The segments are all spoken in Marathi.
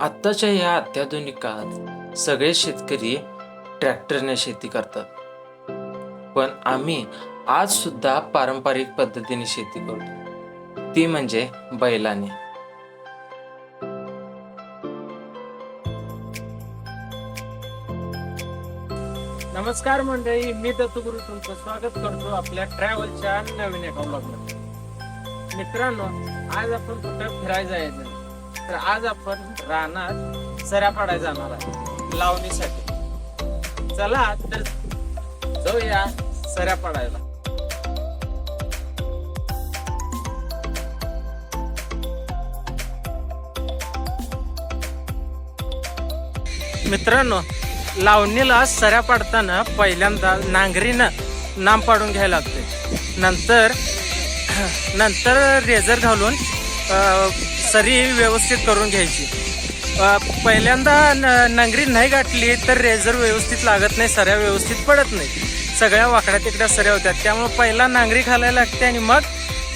आत्ताच्या या अत्याधुनिक काळात सगळे शेतकरी ट्रॅक्टरने शेती करतात. पण आम्ही आज सुद्धा पारंपरिक पद्धतीने शेती करतो. ती म्हणजे बैलाने. नमस्कार मंडळी मी दत्तगुरु तुमचं स्वागत करतो आपल्या ट्रॅव्हलच्या नवीन एका ब्लॉगमध्ये मित्रांनो आज आपण कुठं फिरायला जायचं? तर आज आपण रानात सऱ्या पाडायला जाणार आहे लावणीसाठी. चला तर जाऊया सऱ्या पाडायला मित्रांनो लावणीला सऱ्या पाडताना पहिल्यांदा नांगरीनं नाम पाडून घ्यायला लागते नंतर नंतर रेझर घालून सरी व्यवस्थित करून घ्यायची. पहिल्यांदा न- नांगरी नाही गाठली तर रेझर व्यवस्थित लागत नाही सऱ्या व्यवस्थित पडत नाही. सगळ्या वाकड्या तिकड्या सऱ्या होत्या. त्यामुळे पहिला नांगरी घालायला लागते आणि मग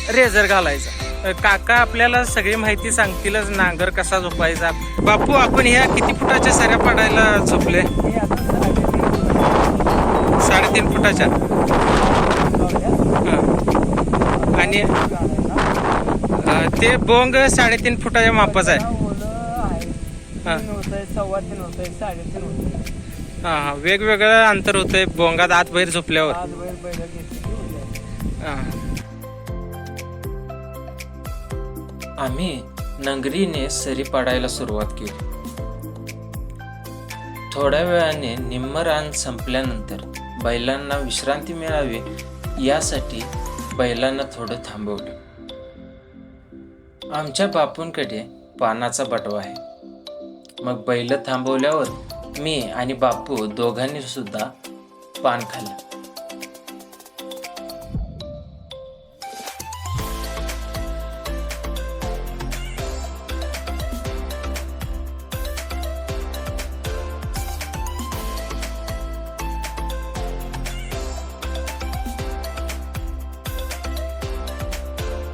रेझर घालायचा. काका आपल्याला सगळी माहिती सांगतीलच नांगर कसा झोपायचा. बापू आपण ह्या किती फुटाच्या सऱ्या पाडायला झोपले? साडेतीन फुटाच्या. आणि ते बोंग साडेतीन फुटाच्या मापाचं आहे. हा. सव्वा तीन होतंय साडेतीन होतंय. हा हा. वेगवेगळं अंतर होतंय बोंगात आत बाहेर झोपल्यावर. आम्ही नंगरीने सरी पाडायला सुरुवात केली. थोड्या वेळाने निम्म रान संपल्यानंतर बैलांना विश्रांती मिळावी यासाठी बैलांना थोडं थांबवलं. आमच्या बापूंकडे पानाचा बटवा आहे. मग बैल थांबवल्यावर मी आणि बापू दोघांनी सुद्धा पान खाल्लं.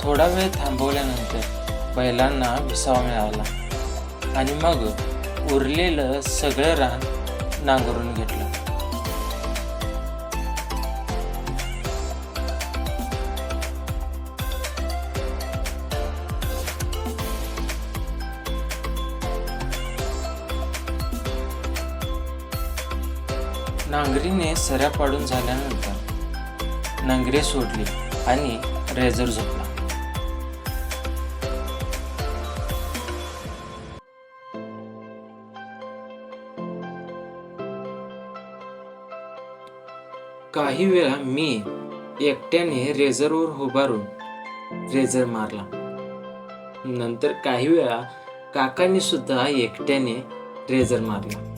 थोडा वेळ थांबवल्यानंतर बैलांना विसावा मिळाला. आणि मग उरलेलं सगळं रान नांगरून घेतलं. नांगरीने सऱ्या पाडून झाल्यानंतर नांगरे सोडली आणि रेझर झोपला. काही वेळा मी एकट्याने रेझरवर उभारून रेझर मारला. नंतर काही वेळा काकांनी सुद्धा एकट्याने रेझर मारला.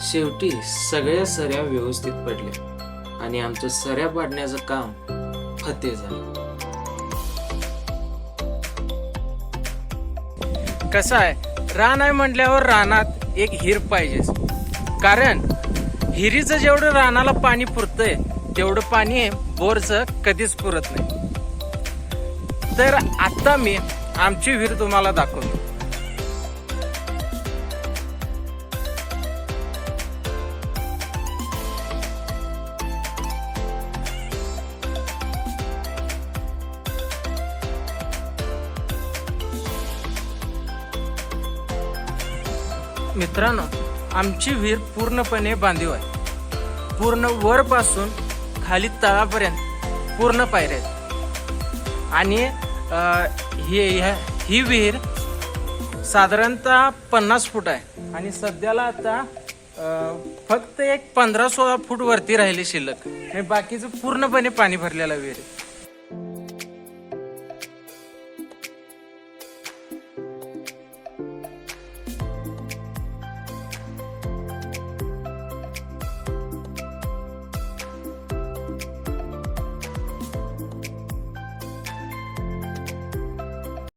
शेवटी सगळ्या सऱ्या व्यवस्थित पडल्या आणि आमचं सऱ्या पाडण्याचं काम फते झालं. कसं आहे? रान आहे म्हटल्यावर रानात एक हिर पाहिजेच. कारण हिरीचं जेवढं रानाला पाणी पुरतंय तेवढं पाणी बोरचं कधीच पुरत नाही. तर आता मी आमची विहीर तुम्हाला दाखवतो. मित्रांनो आमची विहीर पूर्णपणे बांधीव आहे. पूर्ण वरपासून खाली तळापर्यंत पूर्ण पायऱ्या आहेत. आणि हे ही ह्या- ही विहीर साधारणतः पन्नास फूट आहे. आणि सध्याला आता फक्त एक पंधरा सोळा फूट वरती राहिली शिल्लक. हे बाकीचं पूर्णपणे पाणी भरलेलं विहीर आहे.